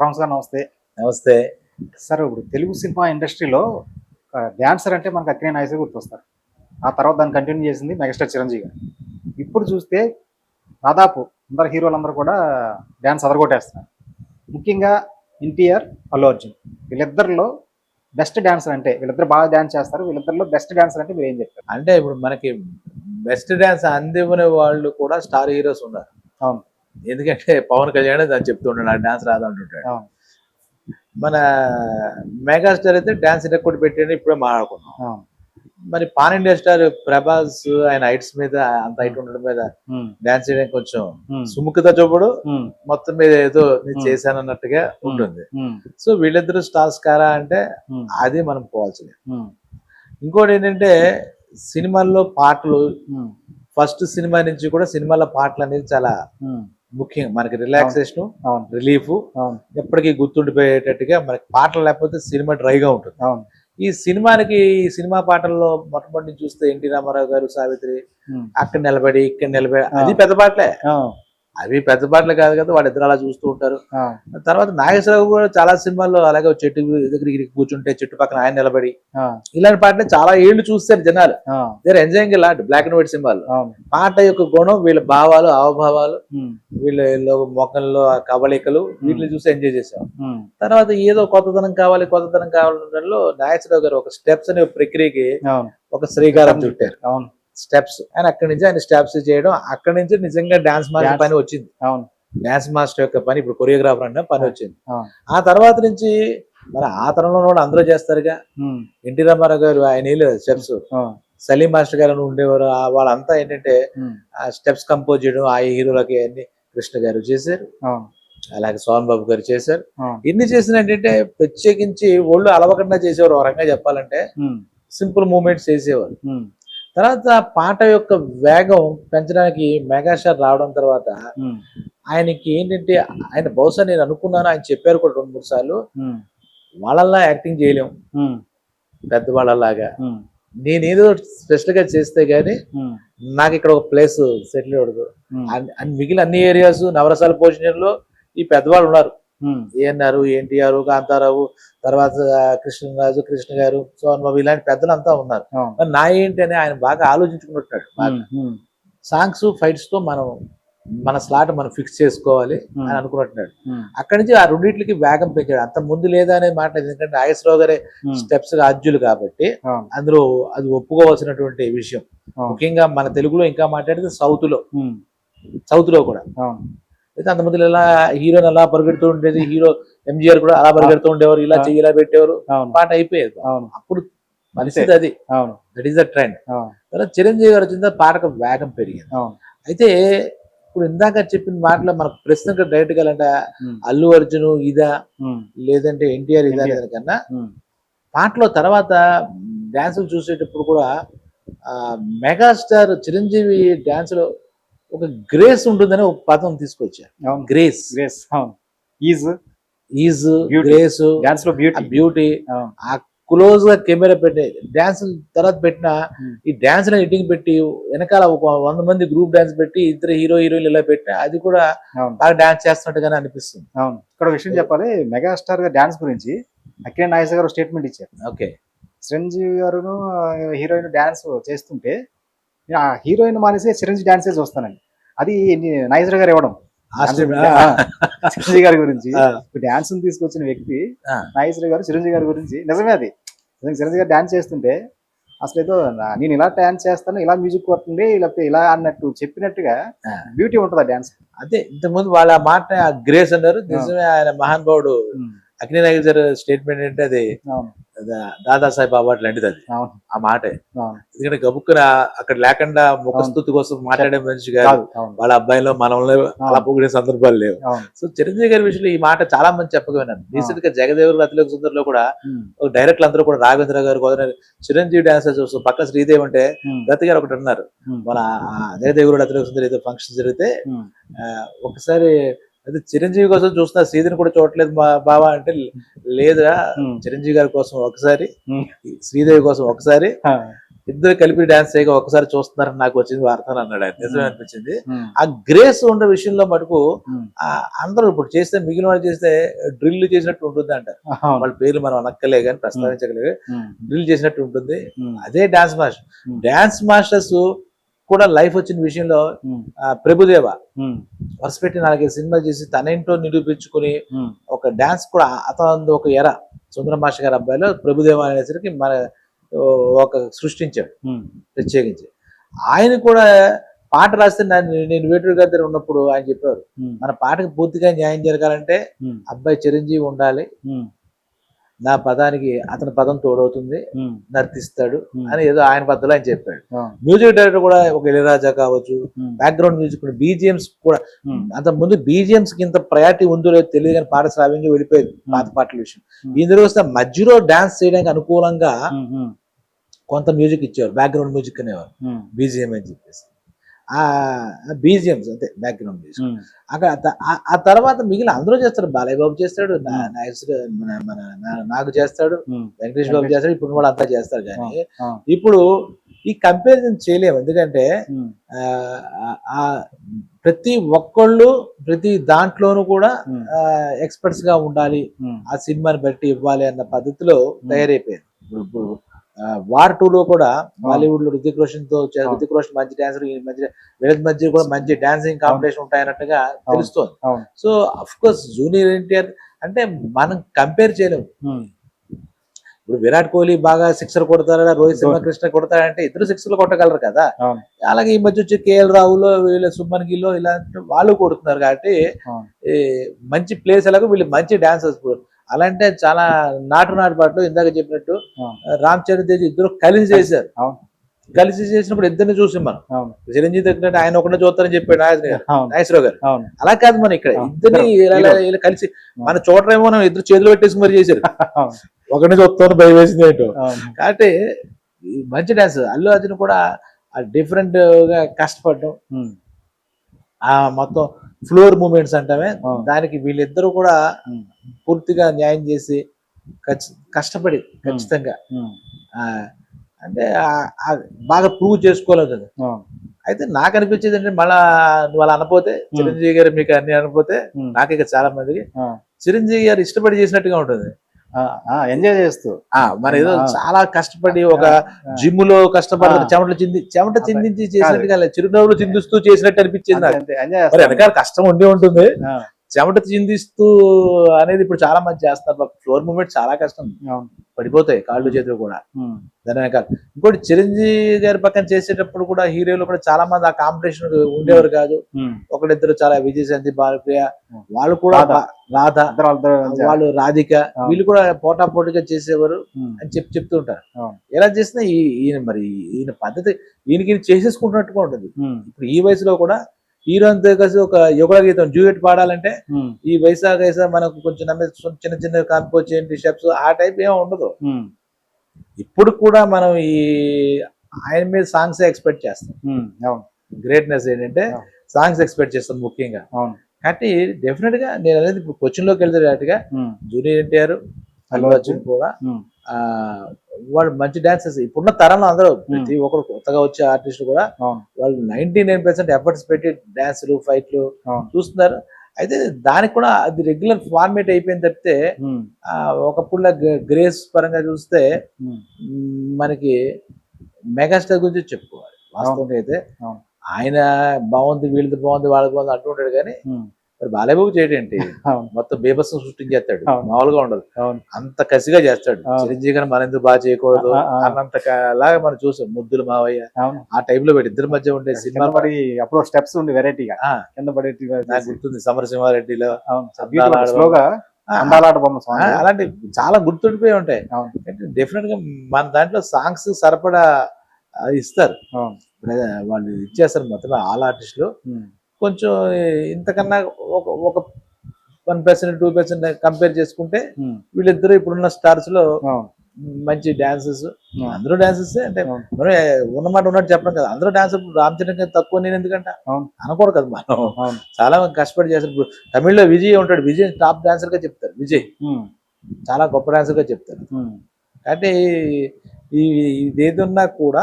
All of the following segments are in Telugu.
ఫ్రాన్స్ గారు నమస్తే. నమస్తే. సార్ ఇప్పుడు తెలుగు సినిమా ఇండస్ట్రీలో డ్యాన్సర్ అంటే మనకు అక్కినే నాయసే గుర్తొస్తారు. ఆ తర్వాత దాన్ని కంటిన్యూ చేసింది మెగాస్టార్ చిరంజీవి గారు. ఇప్పుడు చూస్తే దాదాపు అందరు హీరోలందరూ కూడా డ్యాన్స్ అదరగొట్టేస్తున్నారు. ముఖ్యంగా ఎన్టీఆర్ అల్లు అర్జున్. వీళ్ళిద్దరిలో బెస్ట్ డాన్సర్ అంటే వీళ్ళిద్దరు బాగా డాన్స్ చేస్తారు వీళ్ళిద్దరిలో బెస్ట్ డాన్సర్ అంటే మీరు ఏం చెప్తారు? అంటే ఇప్పుడు మనకి బెస్ట్ డ్యాన్స్ అందివ్వని వాళ్ళు కూడా స్టార్ హీరోస్ ఉన్నారు. అవును. ఎందుకంటే పవన్ కళ్యాణ్ దాన్ని చెప్తుంటాడు నాకు డాన్స్ రాదు అంటుంటాడు మన మెగాస్టార్ అయితే డాన్స్ రికార్డ్ పెట్టాడు ఇప్పుడే మాట్లాడుకున్నాం మరి పాన్ ఇండియా స్టార్ ప్రభాస్ ఆయన హైట్స్ మీద అంత హైట్ ఉండడం మీద డాన్స్ చేయడం కొంచెం సుముఖత చూపుడు మొత్తం మీద ఏదో నేను Hmm. చేశానన్నట్టుగా ఉంటుంది. సో వీళ్ళిద్దరు స్టార్స్ కారా అంటే అది మనం పోవాల్సింది. ఇంకోటి ఏంటంటే సినిమాల్లో పాటలు ఫస్ట్ సినిమా నుంచి కూడా సినిమాల పాటలు అనేది చాలా ఉమ్, ముఖ్యం మనకి రిలాక్సేషన్ అవును. రిలీఫ్ ఎప్పటికీ గుర్తుండిపోయేటట్టుగా మనకి పాటలు లేకపోతే సినిమా డ్రైగా ఉంటుంది. అవును. ఈ సినిమానికి ఈ సినిమా పాటల్లో మొట్టమొదటి చూస్తే ఎన్టీ రామారావు గారు సావిత్రి అక్కడ నిలబడి ఇక్కడ నిలబడి. అది పెద్ద పాటలే. అవి పెద్ద పాటలు కాదు కదా వాళ్ళిద్దరు అలా చూస్తూ ఉంటారు. తర్వాత నాగేశ్వరరావు కూడా చాలా సినిమాల్లో అలాగే చెట్టు దగ్గరికి కూర్చుంటే చెట్టు పక్కన ఆయన నిలబడి ఇలాంటి పాటలు చాలా ఏళ్ళు చూస్తారు జనాలు. They're enjoying lot black and white సినిమాలు. పాట యొక్క గుణం వీళ్ళ భావాలు హావభావాలు ఉమ్, వీళ్ళ మొక్కల్లో కవళికలు వీటిని చూసి ఎంజాయ్ చేసాం తర్వాత ఏదో కొత్తదనం కావాలి కొత్తదనం కావాలనడంలో నాగేశ్వరరావు గారు ఒక స్టెప్స్ అనే ప్రక్రియకి ఒక శ్రీకారం చుట్టారు. అవును. స్టెప్స్. ఆయన అక్కడి నుంచి ఆయన స్టెప్స్ చేయడం అక్కడి నుంచి నిజంగా డాన్స్ మాస్టర్. పని వచ్చింది. అవును. డాన్స్ మాస్టర్ యొక్క పని ఇప్పుడు కొరియోగ్రాఫర్ అంటే పని వచ్చింది. ఆ తర్వాత నుంచి మరి ఆ తరంలో కూడా అందరూ చేస్తారుగా. ఎన్టీ రామారావు గారు ఆయన స్టెప్స్. సలీం మాస్టర్ గారు అని ఉండేవారు. వాళ్ళంతా ఏంటంటే ఆ స్టెప్స్ కంపోజ్ చేయడం ఆ హీరోలకి అన్ని కృష్ణ గారు చేశారు. అలాగే సోహన్ బాబు గారు చేశారు. ఇన్ని చేసిన ఏంటంటే ప్రత్యేకించి ఒళ్ళు అలవకుండా చేసేవారు. ఒక రకంగా చెప్పాలంటే సింపుల్ మూమెంట్స్ చేసేవారు. తర్వాత పాట యొక్క వేగం పెంచడానికి మెగాస్టార్ రావడం తర్వాత ఆయనకి ఏంటంటే ఆయన బహుశా నేను అనుకున్నాను ఆయన చెప్పారు కూడా రెండు మూడు సార్లు. వాళ్ళల్లా యాక్టింగ్ చేయలేం. పెద్దవాళ్ళలాగా. నేనేదో స్పెషల్గా చేస్తే గానీ నాకు ఇక్కడ ఒక ప్లేస్ సెటిల్ అవ్వదు. మిగిలిన అన్ని ఏరియాస్ నవరసాల భోజనంలో ఈ పెద్దవాళ్ళు ఉన్నారు. ఏఎన్ఆర్ ఎన్టీఆర్ కాంతారావు తర్వాత కృష్ణరాజు కృష్ణ గారు సోహన్ బాబు ఇలాంటి పెద్దలంతా ఉన్నారు. మరి నా ఏంటి అని ఆయన బాగా ఆలోచించుకున్నట్టాడు సాంగ్స్ ఫైట్స్తో మనం మన స్లాట్ మనం ఫిక్స్ చేసుకోవాలి అని అనుకున్నట్టున్నాడు. అక్కడి నుంచి ఆ రెండింటికి వేగం పెంచాడు అంత ముందు లేదా అనే మాట ఎందుకంటే నాగేశ్వరరావు గారే స్టెప్స్ ఆద్యులు కాబట్టి అందులో అది ఒప్పుకోవాల్సినటువంటి విషయం. ముఖ్యంగా మన తెలుగులో ఇంకా మాట్లాడితే సౌత్లో సౌత్లో కూడా అయితే అంతమంది ఎలా హీరోని అలా పరిగెడుతూ ఉండేది హీరో ఎంజిఆర్ కూడా అలా పరిగెడుతూ ఉండేవారు ఇలా. చెయ్యి ఇలా పెట్టేవారు పాట అయిపోయేది. అవును. అప్పుడు పరిస్థితి అది. అవును. దట్ ఈస్ ద ట్రెండ్ తర్వాత చిరంజీవి గారు వచ్చిన తర్వాత పాటకు వేగం పెరిగింది. అయితే ఇప్పుడు ఇందాక చెప్పిన మాటలో మనకు ప్రశ్నకు డైరెక్ట్గా అంటే అల్లు అర్జున్ ఇదా లేదంటే ఎన్టీఆర్ ఇదా. కన్నా పాటలో తర్వాత డాన్సులు చూసేటప్పుడు కూడా మెగాస్టార్ చిరంజీవి డాన్స్లో ఒక గ్రేస్ ఉంటుందని ఒక పదం తీసుకొచ్చారు. అవును. Grace grace is is. Grace డాన్స్లో beauty beauty ఆ క్లోజ్గా కెమెరా పెట్టి డాన్స్ తర్వాత పెట్టిన Hmm. ఈ డాన్స్ ఎడిటింగ్ పెట్టి వెనకాల ఒక వంద మంది గ్రూప్ డాన్స్ పెట్టి ఇద్దరు హీరో హీరోయిన్ ఇలా పెట్టిన అది కూడా బాగా డాన్స్ చేస్తున్నట్టుగానే అనిపిస్తుంది. అవును. ఇక్కడ విషయం చెప్పాలి. మెగాస్టార్ గారి డాన్స్ గురించి అక్కినే నాగేశ్వర గారు స్టేట్మెంట్ ఇచ్చారు. ఓకే చిరంజీవి గారును హీరోయిన్ డాన్స్ చేస్తుంటే ఆ హీరోయిన్ మానేసి చిరంజీవి డాన్సే చూస్తానండి అది నాగేశ్వర గారు ఇవ్వడం. చిరంజీవి గారి గురించి. డాన్స్ తీసుకొచ్చిన వ్యక్తి. నాగేశ్వర గారు చిరంజీవి గారి గురించి. నిజమే అది. చిరంజీవి గారు డాన్స్ చేస్తుంటే అసలు ఏదో నేను ఇలా డాన్స్ చేస్తాను ఇలా మ్యూజిక్ కొట్టండి లేకపోతే ఇలా అన్నట్టు చెప్పినట్టుగా. బ్యూటీ ఉంటుంది ఆ డాన్స్. అదే ఇంతకుముందు వాళ్ళ మాట గ్రేస్ అన్నారు. నిజమే ఆయన మహానుభావుడు అగ్ని నాగేశ్వర స్టేట్మెంట్ అంటే అది? దాదాసాహెబ్ అవార్డు లాంటిది అది ఆ మాటే. ఎందుకంటే గబుక్కున అక్కడ లేకుండా ముఖస్థుతి కోసం మాట్లాడే మనిషి కాదు వాళ్ళ అబ్బాయిలో మనల్ని అలా పొగిడే సందర్భాలు లేవు. సో చిరంజీవి గారి విషయంలో ఈ మాట చాలా మంది చెప్పగా విన్నాను రీసెంట్గా జగదేవులు అతిలోక సుందర్లో కూడా డైరెక్టర్లు అందరూ కూడా రాఘవేంద్ర గారు గోదావరి చిరంజీవి డాన్సర్ చూస్తూ పక్క శ్రీదేవి అంటే దత్త గారు ఒకటి ఉన్నారు. మన జగదేవుడు అతిలోక సుందరి ఏదో ఫంక్షన్ జరిగితే ఒకసారి అదే చిరంజీవి కోసం చూస్తున్నా శ్రీదేవిని కూడా చూడట్లేదు మా బావా అంటే లేదా ఉమ్, చిరంజీవి గారి కోసం ఒకసారి. శ్రీదేవి కోసం ఒకసారి. ఇద్దరు కలిపి డాన్స్ చేయగా ఒకసారి చూస్తున్నారని నాకు వచ్చింది వార్త అని అన్నాడు ఆయన. నిజమే అనిపించింది. ఆ గ్రేస్ ఉండే విషయంలో మటుకు అందరూ ఇప్పుడు చేస్తే మిగిలిన వాళ్ళు చేస్తే డ్రిల్ చేసినట్టు ఉంటుంది అంట. వాళ్ళ పేర్లు మనం అనక్కలే కానీ ప్రస్తావించగలిగే డ్రిల్ చేసినట్టు ఉంటుంది. అదే డాన్స్ మాస్టర్ డాన్స్ మాస్టర్స్ కూడా లైఫ్ వచ్చిన విషయంలో ప్రభుదేవ ఉమ్, వరుస పెట్టి నాలుగైదు సినిమాలు చేసి తనేంటో నిరూపించుకుని ఒక డాన్స్ కూడా అతను ఒక ఎర సుందర మాస్టర్ గారి అబ్బాయిలో ప్రభుదేవ అనేసరికి మన ఒక సృష్టించాడు. ప్రత్యేకించి. ఆయన కూడా పాట రాస్తే నేను వేటూరు గారి దగ్గర ఉన్నప్పుడు ఆయన చెప్పారు మన పాటకు పూర్తిగా న్యాయం జరగాలంటే అబ్బాయి చిరంజీవి ఉండాలి. నా పదానికి అతని పదం తోడవుతుంది నర్తిస్తాడు అని ఏదో ఆయన పద్ధతిలో ఆయన చెప్పాడు. మ్యూజిక్ డైరెక్టర్ కూడా ఒక ఇళయరాజా కావచ్చు బ్యాక్గ్రౌండ్ మ్యూజిక్ బీజిఎంస్ కూడా అంత ముందు బీజిఎంస్కి ఇంత ప్రయారిటీ ఉందో లేదో తెలియదు కానీ పాట శ్రావ్యంగా వెళ్ళిపోయేది పాత పాటల విషయం. ఇందులో వస్తే మధ్యలో డాన్స్ చేయడానికి అనుకూలంగా కొంత మ్యూజిక్ ఇచ్చేవారు బ్యాక్గ్రౌండ్ మ్యూజిక్ అనేవారు బీజిఎం అని చెప్పేసి. ఆ బీజిఎంస్ అంతే బ్యాక్గ్రౌండ్ మ్యూజిక్ ఉమ్, అక్కడ ఆ- తర్వాత మిగిలిన అందరూ చేస్తారు. బాలయ్య బాబు చేస్తాడు నాగేశ్వర- మన మన నా- నాగు చేస్తాడు ఉమ్, వెంకటేష్ బాబు చేస్తాడు ఇప్పుడు వాళ్ళు అంతా చేస్తారు కానీ ఇప్పుడు ఈ కంపారిజన్ చేయలేము. ఎందుకంటే ఆ, ప్రతి ఒక్కళ్ళు ప్రతి దాంట్లోనూ కూడా ఎక్స్పర్ట్స్గా ఉండాలి. ఆ సినిమాని బట్టి ఇవ్వాలి అన్న పద్ధతిలో తయారైపోయింది ఇప్పుడు వార్ టూ లో కూడా బాలీవుడ్లో రుతిక్ రోషన్తో. రుతిక్ రోషన్ మంచి డాన్సర్ వీళ్ళ మధ్య కూడా మంచి డాన్సింగ్ కాంపిటీషన్ ఉంటాయన్నట్టుగా తెలుస్తోంది. So of course junior NTR అంటే మనం కంపేర్ చేయలేము. ఇప్పుడు విరాట్ కోహ్లీ బాగా సిక్సర్ కొడతారా రోహిత్ శర్మ కృష్ణ కొడతారంటే ఇద్దరు సిక్సర్లు కొట్టగలరు కదా. అలాగే ఈ మధ్య వచ్చి కేఎల్ రాహుల్ వీళ్ళ సుమన్ గిల్ ఇలాంటి వాళ్ళు కొడుతున్నారు కాబట్టి మంచి ప్లేస్ ఎలాగో వీళ్ళు మంచి డాన్సర్స్ అలాంటే చాలా నాటు నాటు పాటలు ఇందాక చెప్పినట్టు. రామ్ చరణ్ తేజ్ ఇద్దరు కలిసి చేశారు. కలిసి చేసినప్పుడు ఇద్దరిని చూసాం మనం. చిరంజీవి తగ్గినట్టు ఆయన ఒకటే చూస్తారని చెప్పాడు నాగేశ్వరరావు గారు. అలా కాదు మనం ఇక్కడ. ఇద్దరిని కలిసి మన చూడరేమో మనం ఇద్దరు చేతులు పెట్టేసి మరి చేశారు. ఒకరిని చూస్తాను భయం వేసింది ఏంటో. కాబట్టి మంచి డాన్స్. అల్లు అర్జున్ కూడా డిఫరెంట్గా కష్టపడడం. ఆ మొత్తం ఫ్లోర్ మూమెంట్స్ అంటామే. దానికి వీళ్ళిద్దరూ కూడా పూర్తిగా న్యాయం చేసి కష్టపడి ఖచ్చితంగా. అంటే బాగా ప్రూవ్ చేసుకోలేదు అయితే నాకు అనిపించేది అంటే మళ్ళా నువ్వు అలా అనపోతే చిరంజీవి గారు మీకు అన్ని అనపోతే నాకు ఇక చాలా మందికి చిరంజీవి గారు ఇష్టపడి చేసినట్టుగా ఉంటుంది. ఎంజాయ్ చేస్తూ ఆ మన ఏదో. చాలా కష్టపడి ఒక జిమ్లో కష్టపడి ఆ. చెమటలు చింది చెమట. చిందించి చేసినట్టుగా. చిరునవ్వులు చిందిస్తూ చేసినట్టు అనిపించింది మరి. వెనకాల కష్టం ఉండి ఉంటుంది చెమట చిందిస్తూ అనేది ఇప్పుడు చాలా మంది చేస్తారు. ఫ్లోర్ మూమెంట్ చాలా కష్టం. పడిపోతాయి కాళ్ళు చేతులు కూడా. దాని వెనకాల ఇంకోటి చిరంజీవి గారి పక్కన చేసేటప్పుడు కూడా హీరోలు కూడా చాలా మంది ఆ కాంపిటీషన్ ఉండేవారు కాదు. ఉమ్, ఒకళ్ళిద్దరు చాలా విజయ్ శాంతి బాలప్రియ. వాళ్ళు కూడా రాధ. వాళ్ళు రాధిక. వీళ్ళు కూడా పోటా పోటీగా చేసేవారు అని చెప్పి చెప్తూ ఉంటారు. ఎలా చేసినా ఈ ఈయన మరి ఈయన పద్ధతి ఈయనకి ఈయన చేసేసుకుంటున్నట్టుగా ఉంటుంది. ఇప్పుడు ఈ వయసులో కూడా హీరో అంతా కలిసి ఒక యుగల గీతం డ్యూయట్ పాడాలంటే ఈ వైశాఖ వయసా మనకు కొంచెం నమ్మే చిన్న చిన్న కాంపోచేయండి స్టెప్స్ ఆ టైప్ ఏమీ ఉండదు. ఇప్పుడు కూడా మనం ఈ ఆయన మీద సాంగ్స్ ఎక్స్పెక్ట్ చేస్తాం. గ్రేట్నెస్ ఏంటంటే. సాంగ్స్ ఎక్స్పెక్ట్ చేస్తాం ముఖ్యంగా. అవును. కాబట్టి డెఫినెట్గా నేను అనేది ఇప్పుడు క్వశ్చన్లోకి వెళ్తే జూనియర్ ఎన్టీఆర్ అల్లు అర్జున్ కూడా వాళ్ళు మంచి డాన్సర్స్. ఇప్పుడున్న తరంలో అందరూ ప్రతి ఒక్కరు కొత్తగా వచ్చే ఆర్టిస్ట్ కూడా వాళ్ళు నైన్టీ నైన్ పర్సెంట్ ఎఫర్ట్స్ పెట్టి డాన్సులు ఫైట్లు చూస్తున్నారు. అయితే దానికి కూడా అది రెగ్యులర్ ఫార్మేట్ అయిపోయింది తప్పితే ఒకప్పుడులా గ్రేస్ పరంగా చూస్తే మనకి మెగాస్టార్ గురించి చెప్పుకోవాలి. వాస్తవంగా అయితే. ఆయన బాగుంది వీళ్ళది బాగుంది వాళ్ళది బాగుంది అంటుంటాడు కానీ మరి బాలయ్యబాబు చేయడేంటి మొత్తం బేబస్సం సృష్టించేస్తాడు. మామూలుగా ఉండదు. అవును. అంత కసిగా చేస్తాడు. చిరంజీవి గారు మన ఎందుకు బాగా చేయకూడదు. అన్నంత లాగా మనం చూసాం. ముద్దులు మావయ్య. అవును. ఆ టైప్లో పెట్టి ఇద్దరి మధ్య ఉండే సినిమా పడి అప్పుడు స్టెప్స్ ఉండి వెరైటీగా. కింద పడేటి నాకు గుర్తుంది సమరసింహారెడ్డిలో. స్లోగా అందాలాట బొమ్మ సాంగ్ అలాంటి చాలా గుర్తుండిపోయి ఉంటాయి. అవును. డెఫినెట్గా మన దాంట్లో సాంగ్స్ సరిపడా ఇస్తారు. వాళ్ళు ఇచ్చేస్తారు. మొత్తం ఆల్ ఆర్టిస్టులు. కొంచెం ఇంతకన్నా ఒక ఒక one percent two percent compare చేసుకుంటే ఉమ్, వీళ్ళిద్దరు ఇప్పుడున్న స్టార్స్లో మంచి డాన్సెస్ అవును. అందరూ డాన్సెస్ అంటే. మనం ఉన్నమాట ఉన్నట్టు చెప్పడం కదా. అందరూ డాన్స్ రామచంద్ర గారు తక్కువ నేను ఎందుకంట. అనకూడదు కదా మనం. చాలా కష్టపడి చేస్తారు. ఇప్పుడు తమిళ్ళో విజయ్ ఉంటాడు. విజయ్ టాప్ డాన్సర్గా చెప్తారు. విజయ్. ఉమ్, చాలా గొప్ప డాన్సర్గా చెప్తారు. ఈ ఇదేదున్నా కూడా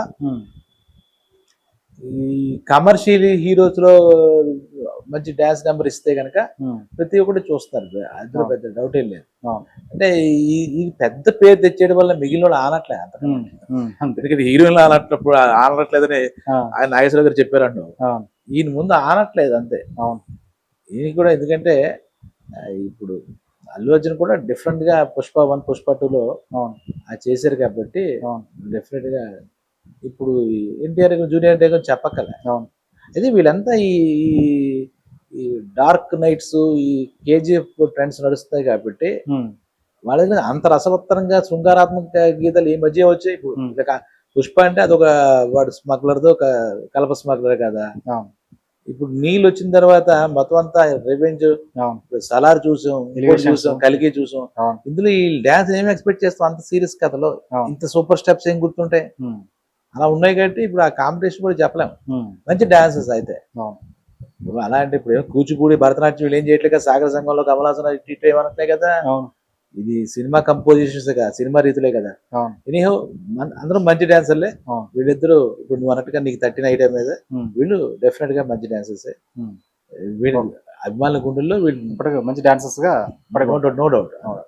ఈ కమర్షియల్ హీరోస్లో మంచి డాన్స్ నెంబర్ ఇస్తే కనుక ఉమ్, ప్రతి ఒక్కటి చూస్తారు. అందులో. పెద్ద డౌట్ ఏం లేదు. అంటే ఈ పెద్ద పేరు తెచ్చేయడం వల్ల మిగిలిన వాళ్ళు ఆనట్లే అంత ఎందుకంటే హీరోయిన్లు ఆనట్లప్పుడు ఆనట్లేదని ఆయన నాగేశ్వర గారు చెప్పారంట. అవును ఈయన ముందు ఆనట్లేదు అంతే. అవును. ఈయన కూడా ఎందుకంటే ఇప్పుడు అల్లు అర్జున్ కూడా డిఫరెంట్గా పుష్ప వన్ పుష్ప టూలో చేశారు కాబట్టి డెఫినెట్గా ఇప్పుడు ఎన్టీఆర్ జూనియర్ ఎన్టీఆర్ అవును. అయితే వీళ్ళంతా ఈ ఈ- డార్క్ నైట్స్ ఈ కేజీఎఫ్ ట్రెండ్స్ నడుస్తాయి కాబట్టి వాళ్ళ దగ్గర అంత రసవత్తరంగా శృంగారాత్మక గీతాలు ఈ మధ్య వచ్చాయి. ఇప్పుడు పుష్ప అంటే అదొక వాడు స్మగ్లర్తో ఒక కలప స్మగ్లర్ కదా. ఇప్పుడు నీళ్ళు వచ్చిన తర్వాత మొత్తం అంతా రివెంజ్ సలార్ చూసాం. చూసాం కలిగి చూసాం. ఇందులో ఈ డాన్స్ ఏం ఎక్స్పెక్ట్ చేస్తాం? అంత సీరియస్ కథలో. ఇంత సూపర్ స్టెప్స్ ఏం గుర్తుంటాయి? అలా ఉన్నాయి కాబట్టి ఇప్పుడు ఆ కాంపిటీషన్ కూడా చెప్పలేం. ఉమ్, మంచి డాన్సెస్ అయితే. ఇప్పుడు అలా అంటే ఇప్పుడు కూచిపూడి భరతనాట్యం వీళ్ళు ఏం చేయట్లేదు కదా సాగర సంఘంలో కమలాసన ఇటు ఏమనట్లే కదా. ఇది సినిమా కంపోజిషన్స్ కదా సినిమా రీతులే కదా. ఎనీహో అందరూ మంచి డాన్సర్లే వీళ్ళిద్దరూ ఇప్పుడు నువ్వు అన్నట్టుగా నీకు థర్టీన్ ఐటమ్ మీద వీళ్ళు డెఫినెట్గా మంచి డాన్సర్స్. వీళ్ళు అభిమానుల గుండెల్లో వీళ్ళు ఇప్పటికి మంచి డాన్సెస్గా నో డౌట్